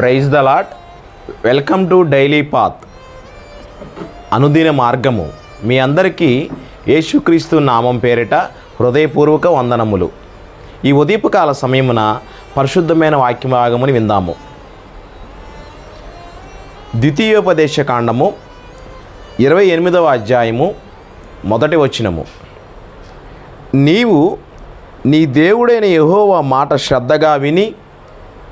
Praise the Lord welcome to daily path. అనుదిన మార్గము. మీ అందరికీ యేసుక్రీస్తు నామం పేరిట హృదయపూర్వక వందనములు. ఈ ఉదయపుకాల సమయమున పరిశుద్ధమైన వాక్య భాగముని విందాము. ద్వితీయోపదేశ కాండము ఇరవై ఎనిమిదవ అధ్యాయము మొదటి వచనము. నీవు నీ దేవుడైన యహోవా మాట శ్రద్ధగా విని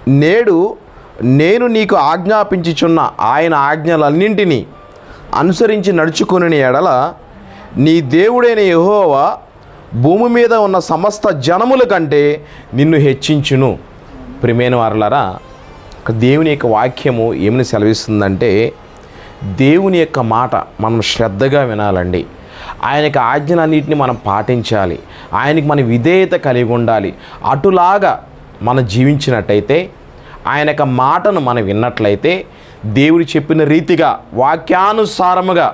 నేడు నేను నీకు ఆజ్ఞాపించుచున్న ఆయన ఆజ్ఞలన్నింటినీ అనుసరించి నడుచుకుని ఎడల నీ దేవుడైన యహోవా భూమి మీద ఉన్న సమస్త జనముల కంటే నిన్ను హెచ్చించును. ప్రిమైన వారులరా దేవుని యొక్క వాక్యము ఏమని సెలవిస్తుందంటే దేవుని యొక్క మాట మనం శ్రద్ధగా వినాలండి. ఆయన యొక్క ఆజ్ఞలన్నింటినీ మనం పాటించాలి. ఆయనకి మన విధేయత కలిగి ఉండాలి. అటులాగా మనం జీవించినట్టయితే ఆయన యొక్క మాటను మనం విన్నట్లయితే దేవుడు చెప్పిన రీతిగా వాక్యానుసారముగా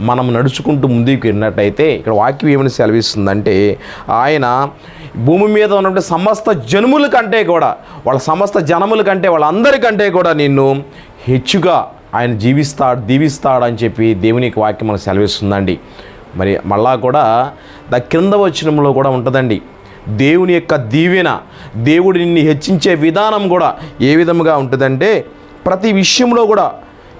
మనం నడుచుకుంటూ ముందుకు వెళ్ళినట్టయితే ఇక్కడ వాక్యం ఏమని సెలవిస్తుందంటే ఆయన భూమి మీద ఉన్నటువంటి సమస్త జనుముల కంటే కూడా వాళ్ళ సమస్త జనముల కంటే వాళ్ళందరికంటే కూడా నిన్ను హెచ్చుగా ఆయన జీవిస్తాడు దీవిస్తాడు అని చెప్పి దేవుని వాక్యం మనకు సెలవిస్తుందండి. మరి మళ్ళా కూడా ద కింద వచనంలో కూడా ఉంటుందండి. దేవుని యొక్క దీవెన దేవుడు నిన్ను హెచ్చించే విధానం కూడా ఏ విధముగా ఉంటుందంటే ప్రతి విషయంలో కూడా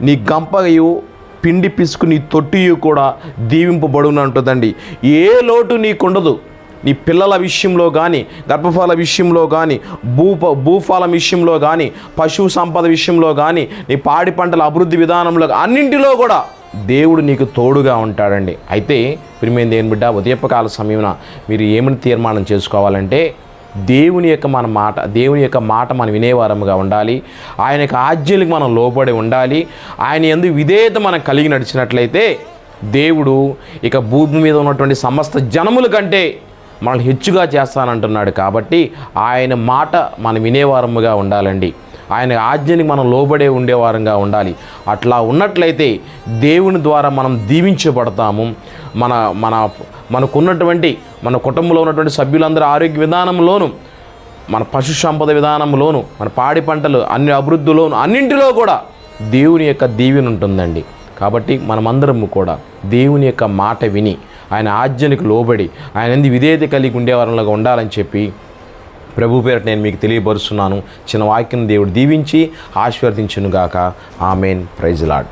నీ గంపయు పిండి పిసుకు నీ తొట్టియు కూడా దీవింపబడును అంటుందండి. ఏ లోటు నీకుండదు. నీ పిల్లల విషయంలో కానీ గర్భఫల విషయంలో కానీ భూప భూఫలం విషయంలో కానీ పశువు సంపద విషయంలో కానీ నీ పాడి పంటల అభివృద్ధి విధానంలో అన్నింటిలో కూడా దేవుడు నీకు తోడుగా ఉంటాడండి. అయితే ప్రిమేం దేవుని బిడ్డ ఉదయపకాల సమయమున మీరు ఏమని తీర్మానం చేసుకోవాలంటే దేవుని యొక్క మన మాట దేవుని యొక్క మాట మనం వినేవారముగా ఉండాలి. ఆయన యొక్క ఆజ్ఞలకు మనం లోబడి ఉండాలి. ఆయన ఎందు విధేయత మనం కలిగి నడిచినట్లయితే దేవుడు ఇక భూమి మీద ఉన్నటువంటి సమస్త జనముల కంటే మనల్ని హెచ్చుగా చేస్తానంటున్నాడు కాబట్టి ఆయన మాట మనం వినేవారముగా ఉండాలండి. ఆయన ఆజ్ఞని మనం లోబడే ఉండేవారంగా ఉండాలి. అట్లా ఉన్నట్లయితే దేవుని ద్వారా మనం దీవించబడతాము. మన మన మనకున్నటువంటి మన కుటుంబంలో ఉన్నటువంటి సభ్యులందరూ ఆరోగ్య విధానంలోను మన పశు సంపద విధానంలోను మన పాడి పంటలు అన్ని అభివృద్ధిలోను అన్నింటిలో కూడా దేవుని యొక్క దీవెన ఉంటుందండి. కాబట్టి మనమందరము కూడా దేవుని యొక్క మాట విని ఆయన ఆజ్ఞనికి లోబడి ఆయన ఎందు విధేయత కలిగి ఉండేవారంలాగా ఉండాలని చెప్పి ప్రభు పేరట నేను మీకు తెలియపరుస్తున్నాను. చిన్న వాక్యం దేవుడు దీవించి ఆశీర్వదించునుగాక. ఆమెన్. Praise lord